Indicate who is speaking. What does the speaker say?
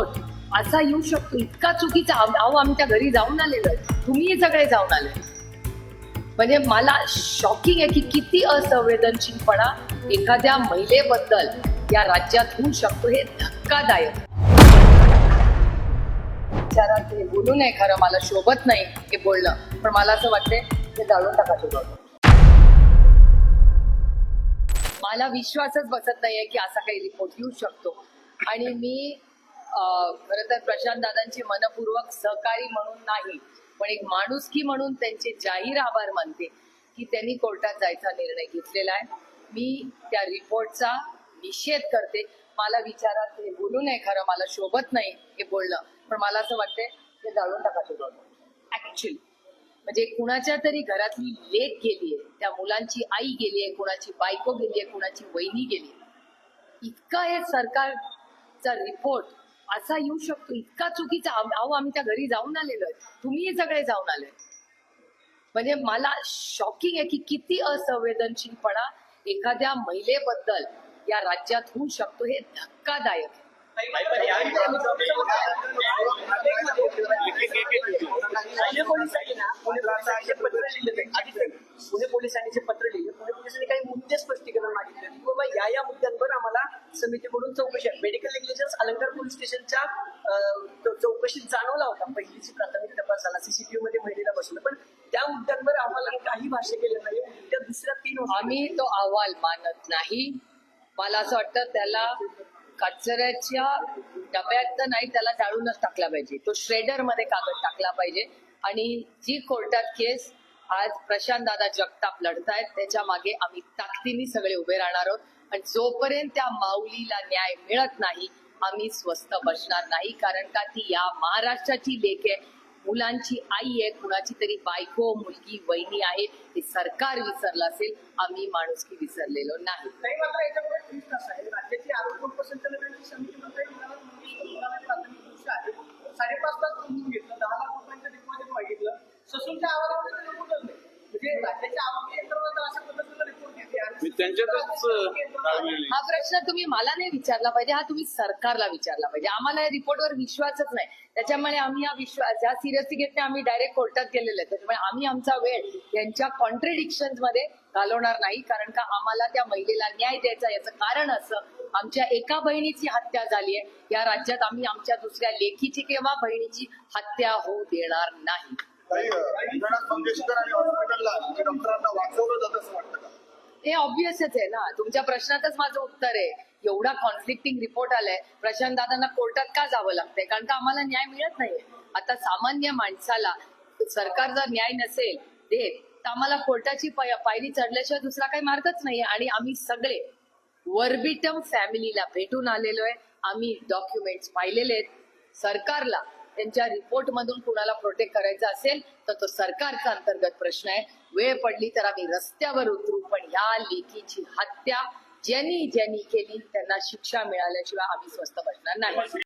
Speaker 1: Report असा येऊ शकतो. इतका चुकीचा. अहो आमच्या घरी जाऊन आलेलो आहे. तुम्ही सगळे जाऊन आले. म्हणजे मला शॉकिंग आहे की किती असंवेदनशीलपणा एखाद्या महिलेबद्दल या राज्यात होऊ शकतो हे धक्कादायक. विचारात हे बोलू नये खरं मला शोभत नाही हे बोलणं. पण मला असं वाटतंय हे जाळून टाका तुझं मला विश्वासच बसत नाहीये की असा काही रिपोर्ट येऊ शकतो. आणि मी खरं तर प्रशांत दादांचे मनपूर्वक सहकारी म्हणून नाही पण एक माणुसकी म्हणून त्यांचे जाहीर आभार मानते की त्यांनी कोर्टात जायचा निर्णय घेतलेला आहे. मी त्या रिपोर्टचा निषेध करते. मला विचारात हे बोलू नये खरं मला शोभत नाही हे बोलणं पण मला असं वाटतंय ते जाळून टाका तुझं ऍक्च्युली म्हणजे कुणाच्या तरी घरातली लेख गेलीये त्या मुलांची आई गेलीये कुणाची बायको गेलीये कुणाची वहिनी गेली इतका हे सरकारचा रिपोर्ट असा येऊ शकतो. इतका चुकीचा अहो आम्ही त्या घरी जाऊन आलेलो आहे. तुम्ही सगळे जाऊन आले. म्हणजे मला शॉकिंग आहे की किती असंवेदनशीलपणा एखाद्या महिलेबद्दल या राज्यात होऊ शकतो हे धक्कादायक आहे.
Speaker 2: पुणे पोलिसांनी पुणे पोलिसांनी जे पत्र लिहिले पुणे पोलिसांनी जे पत्र पुणे पोलिसांनी काही मुद्दे स्पष्टीकरण मागितले की बाबा या या मुद्द्यांवर आम्हाला समितीकडून चौकशी मेडिकल नेग्लिजन्स अलंकार पोलीस स्टेशनच्या चौकशीत जाणवला होता. पहिलीची प्राथमिक तपास झाला सीसीटीव्ही मध्ये महिलेला बसवलं. पण त्या मुद्द्यांवर आम्हाला काही भाष्य केलं नाही. त्या दुसऱ्या तीन
Speaker 1: आम्ही तो अहवाल मानत नाही. मला असं वाटतं त्याला कचऱ्याच्या डब्यात तर नाही त्याला जाळूनच टाकला पाहिजे. तो श्रेडरमध्ये कागद टाकला पाहिजे. आणि जी कोर्टात केस आज प्रशांत दादा जगताप लढतायत त्याच्यामागे आम्ही ताकदीने सगळे उभे राहणार आहोत. आणि जोपर्यंत त्या माऊलीला न्याय मिळत नाही आम्ही स्वस्त बसणार नाही. कारण का ती या महाराष्ट्राची लेख आहे. मुलांची आई आहे कुणाची तरी बायको मुलगी वहिनी आहे ते सरकार विसरलं असेल आम्ही माणुसकी विसरलेलो नाही.
Speaker 2: राज्याची आरोग्य प्राथमिक दृश्य आहे साडेपाच घेतलं दहा लाख रुपयांचं डिपॉझिट मागितलं ससूनच्या आवाजामध्ये नाही म्हणजे राज्याच्या आरोग्य यंत्रणा अशा पद्धतीनं रिपोर्ट घेते आणि
Speaker 3: त्यांच्यातच
Speaker 1: हा प्रश्न तुम्ही मला नाही विचारला पाहिजे हा तुम्ही सरकारला विचारला पाहिजे. आम्हाला या रिपोर्टवर विश्वासच नाही. त्याच्यामुळे आम्ही या विश्वास या सिरियसली घेत नाही आम्ही डायरेक्ट कोर्टात गेलेले आहेत त्याच्यामुळे आम्ही आमचा वेळ यांच्या कॉन्ट्रेडिक्शनमध्ये घालवणार नाही कारण का आम्हाला त्या महिलेला न्याय द्यायचा याचं कारण असं. आमच्या एका बहिणीची हत्या झाली आहे. या राज्यात आम्ही आमच्या दुसऱ्या लेखीची किंवा बहिणीची हत्या होऊ देणार नाही. हे ऑब्विसच आहे ना. तुमच्या प्रश्नातच माझं उत्तर आहे. एवढा कॉन्फ्लिक्टिंग रिपोर्ट आलाय. प्रशांत दादांना कोर्टात का जावं लागतंय? कारण का आम्हाला न्याय मिळत नाहीये? आता सामान्य माणसाला सरकार जर न्याय नसेल देत तर आम्हाला कोर्टाची पायरी चढल्याशिवाय दुसरा काही मार्गच नाहीये. आणि आम्ही सगळे वर्बिटम फॅमिलीला भेटून आलेलो आहे. आम्ही डॉक्युमेंट्स पाहिलेले आहेत. सरकारला त्यांच्या रिपोर्ट मधून कुणाला प्रोटेक्ट करायचा असेल तर तो सरकारचा अंतर्गत प्रश्न आहे. वेळ पडली तर आम्ही रस्त्यावर उतरू पण या लेखीची हत्या ज्यांनी ज्यांनी केली त्यांना शिक्षा मिळाल्याशिवाय आम्ही स्वस्थ बसणार नाही.